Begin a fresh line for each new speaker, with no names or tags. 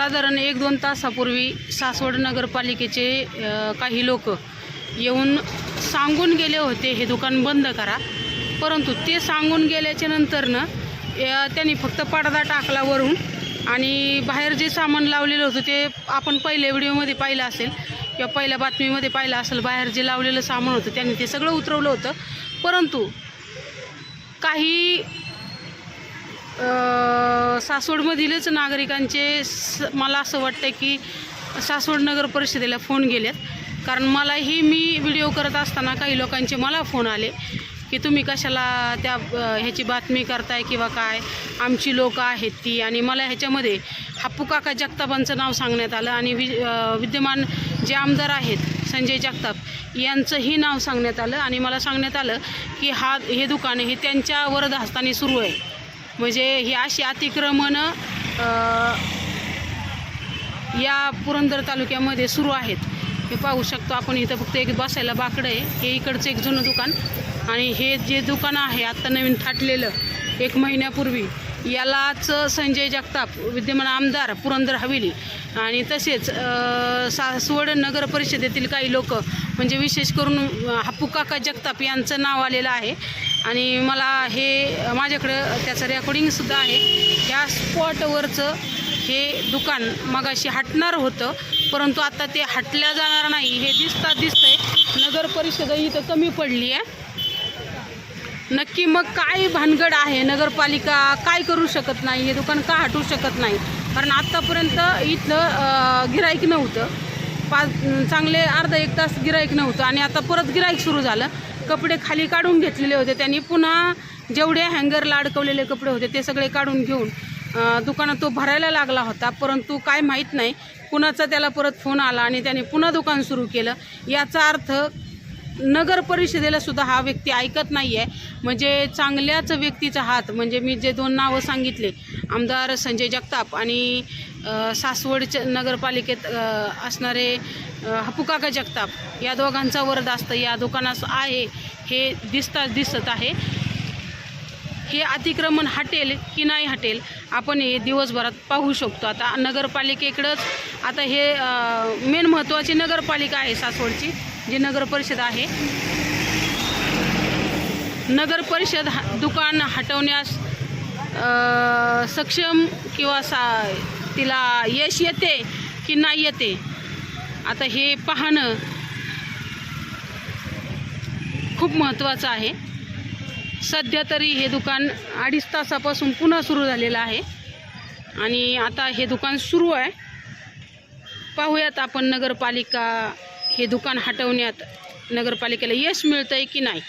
साधारण एक दोन तासापूर्वी सासवड नगरपालिकेचे काही लोक येऊन सांगून गेले होते हे दुकान बंद करा. परंतु ते सांगून गेल्याच्या नंतरनं त्यांनी फक्त पडदा टाकला वरून आणि बाहेर जे सामान लावलेलं होतं ते आपण पहिल्या व्हिडिओमध्ये पाहिलं असेल किंवा पहिल्या बातमीमध्ये पाहिलं असेल बाहेर जे लावलेलं सामान होतं त्यांनी ते सगळं उतरवलं होतं. परंतु काही सासवडमधीलच नागरिकांचे स मला असं वाटतं की सासवड नगर परिषदेला फोन गेलेत. कारण मलाही मी व्हिडिओ करत असताना काही लोकांचे मला फोन आले की तुम्ही कशाला त्या ह्याची बातमी करताय किंवा काय? आमची लोकं आहेत ती. आणि मला ह्याच्यामध्ये हाप्पू काका जगतापांचं नाव सांगण्यात आलं. आणि वि विद्यमान जे आमदार आहेत संजय जगताप यांचंही नाव सांगण्यात आलं. आणि मला सांगण्यात आलं की हा हे दुकान हे त्यांच्या वरदहस्ताने सुरू आहे. म्हणजे ही अशी अतिक्रमणं या पुरंदर तालुक्यामध्ये सुरू आहेत. हे पाहू शकतो आपण इथं फक्त एक बसायला बाकडं आहे. हे इकडचं एक जुनं दुकान. आणि हे जे दुकान आहे आत्ता नवीन थाटलेलं एक महिन्यापूर्वी यालाच संजय जगताप विद्यमान आमदार पुरंदर हवेली आणि तसेच सासवड नगर परिषदेतील काही लोक म्हणजे विशेष करून अ, काका जगताप यांचं नाव आलेलं आहे. आणि मला हे माझ्याकडं त्याचं रेकॉर्डिंगसुद्धा आहे. ह्या स्पॉटवरचं हे दुकान मगाशी हटणार होतं परंतु आता ते हटल्या जाणार नाही. हे दिसता दिसतंय नगर परिषद इथं कमी पडली आहे नक्की मग काय भानगड आहे? नगरपालिका काय करू शकत नाही? हे दुकान का हटवू शकत नाही? कारण आत्तापर्यंत इथलं गिराईक नव्हतं. पाच चांगले अर्धा एक तास गिराईक नव्हतं. आणि आता परत गिराईक सुरू झालं. कपडे खाली काढून घेतलेले होते. त्यांनी पुन्हा जेवढे हँगरला अडकवलेले कपडे होते ते सगळे काढून घेऊन दुकानात तो भरायला लागला होता. परंतु काय माहीत नाही. कुणाचा त्याला परत फोन आला आणि त्याने पुन्हा दुकान सुरू केलं. याचा अर्थ नगर परिषदेला सुद्धा हा व्यक्ती ऐकत नाही आहे म्हणजे चांगल्याच व्यक्तीचा हात म्हणजे मी जे दोन नावं सांगितले आमदार संजय जगताप आणि सासवडच्या नगरपालिकेत असणारे हपुकाका जगताप या दोघांचा वरदास्त या दुकानास आहे हे दिसता दिसत आहे. हे अतिक्रमण हटेल की नाही हटेल आपण हे दिवसभरात पाहू शकतो. आता नगरपालिकेकडंच आता हे मेन महत्त्वाची नगरपालिका आहे सासवडची. जी नगर परिषद आहे. नगर परिषद हा- दुकान हटवण्यास सक्षम किंवा सा तिला यश येते की नाही येते? आता हे पाहणं खूप महत्त्वाचं आहे. सध्या तरी हे दुकान अडीच तासापासून पुन्हा सुरू झालेलं आहे. आणि आता हे दुकान सुरू आहे. पाहूयात आपण नगरपालिका हे दुकान हटवण्यात नगरपालिकेला यश मिळतं आहे की नाही?